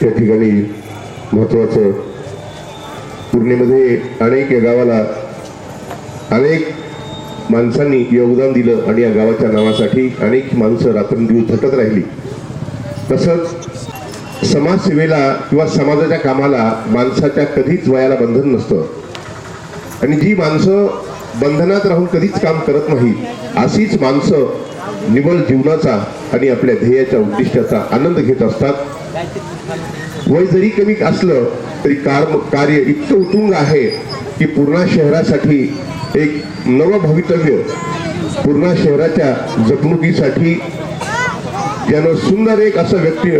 त्या ठिकाणी महत्वाचं पूर्णेमध्ये अनेक या गावाला अनेक माणसांनी योगदान दिलं आणि या गावाच्या नावासाठी अनेक माणसं रात्रंदिवस झटत राहिली. तसंच समाजसेवेला किंवा समाजाच्या कामाला माणसाच्या कधीच वयाला बंधन नसतं. आणि जी माणसं बंधनात राहून कधीच काम करत नाही अशीच माणसं निवळ जीवनाचा आणि आपल्या ध्येयाच्या उद्दिष्टाचा आनंद घेत असतात. वय जरी कमी असलं तरी कार कार्य इतकं उतुंग आहे की पूर्णा शहरासाठी एक नवं भवितव्य पूर्णा शहराच्या जपणुकीसाठी ज्यानं सुंदर एक असं व्यक्ती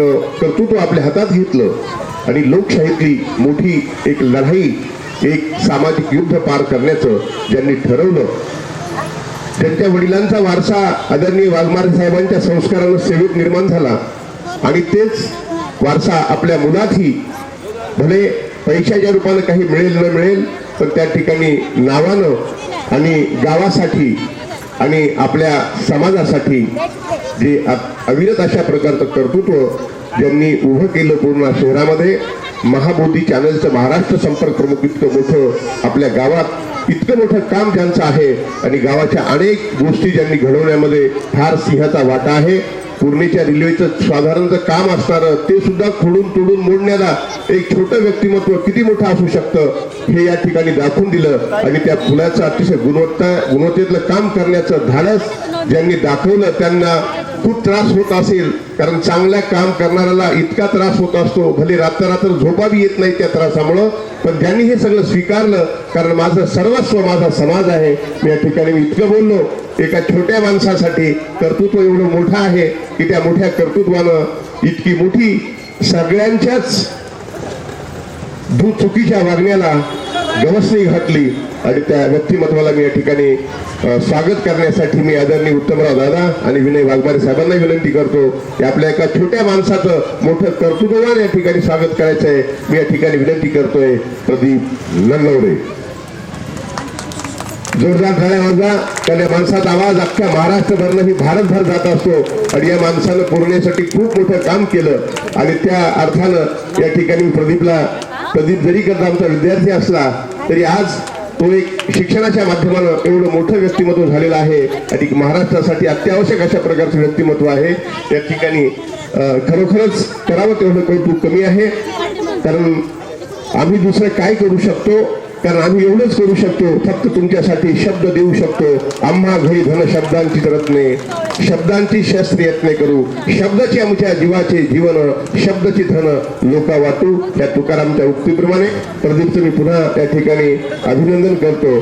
कर्तृत्व आपल्या हातात घेतलं आणि लोकशाहीतली मोठी एक लढाई एक सामाजिक युद्ध पार करण्याचं ज्यांनी ठरवलं त्यांच्या वडिलांचा वारसा आदरणीय वाघमारे साहेबांच्या संस्कारानं सेवेत निर्माण झाला. आणि तेच वारसा आपल्या मुलातही भले पैशाच्या रूपानं काही मिळेल न मिळेल पण त्या ठिकाणी नावानं आणि गावासाठी आणि आपल्या समाजासाठी जे अविरत अशा प्रकारचं कर्तृत्व ज्यांनी उभं केलं पूर्ण शहरामध्ये महाबोधी चॅनलचं महाराष्ट्र संपर्क प्रमुख इतकं मोठं आपल्या गावात इतकं मोठं काम त्यांचं आहे आणि गावाच्या अनेक गोष्टी ज्यांनी घडवण्यामध्ये फार सिंहाचा वाटा आहे. पूर्णेच्या रेल्वेचं साधारणचं काम असणारं ते सुद्धा खोडून तोडून मोडण्याला एक छोटं व्यक्तिमत्व किती मोठं असू शकतं हे या ठिकाणी दाखवून दिलं. आणि त्या फुलाचं अतिशय गुणवत्ता गुणवत्तेतलं काम करण्याचं धाडस ज्यांनी दाखवलं त्यांना खूप त्रास होत असेल कारण चांगल्या काम करणाऱ्याला इतका त्रास होत असतो भले रात्र रात्र झोपा बी येत नाही त्या त्रासामुळं पण त्यांनी हे सगळं स्वीकारलं कारण माझं सर्वस्व माझा समाज आहे. मी या ठिकाणी मी इतकं बोललो एका छोट्या माणसासाठी कर्तृत्व एवढं मोठं आहे की त्या मोठ्या कर्तृत्वानं इतकी मोठी सगळ्यांच्याच दू चुकीच्या वागण्याला गवसणी घातली. आणि त्या व्यक्तिमत्वाला मी या ठिकाणी स्वागत करण्यासाठी मी आदरणीय उत्तमराव दादा आणि विनय वाघमारे साहेबांना विनंती करतो की आपल्या एका छोट्या माणसाचं मोठं कर्तृत्ववान या ठिकाणी स्वागत करायचं आहे. मी या ठिकाणी विनंती करतोय प्रदीप नन्नवरे जोरदार झाल्या कारण या माणसाचा आवाज अख्ख्या महाराष्ट्रभरनं ही भारतभर जात असतो. आणि या माणसानं पुरण्यासाठी खूप मोठं काम केलं. आणि त्या अर्थानं या ठिकाणी प्रदीपला प्रदीप जरी करता आमचा विद्यार्थी असला तरी आज तो एक शिक्षणाच्या माध्यमानं एवढं मोठं व्यक्तिमत्व झालेलं आहे. आणि महाराष्ट्रासाठी अत्यावश्यक अशा प्रकारचं व्यक्तिमत्व आहे. त्या ठिकाणी खरोखरच करावं तेवढं कौतुक कमी आहे. कारण आम्ही दुसरं काय करू शकतो कारण आम्ही एवढंच करू शकतो फक्त तुमच्यासाठी शब्द देऊ शकतो. आम्हा घरी धन शब्दांची रत्ने शब्दांची शस्त्र यत्ने करू. शब्दाची आमच्या जीवाचे जीवन शब्दाची धन लोका वाटू. त्या तुकारामच्या उक्तीप्रमाणे प्रदीपचं मी पुन्हा त्या ठिकाणी अभिनंदन करतो.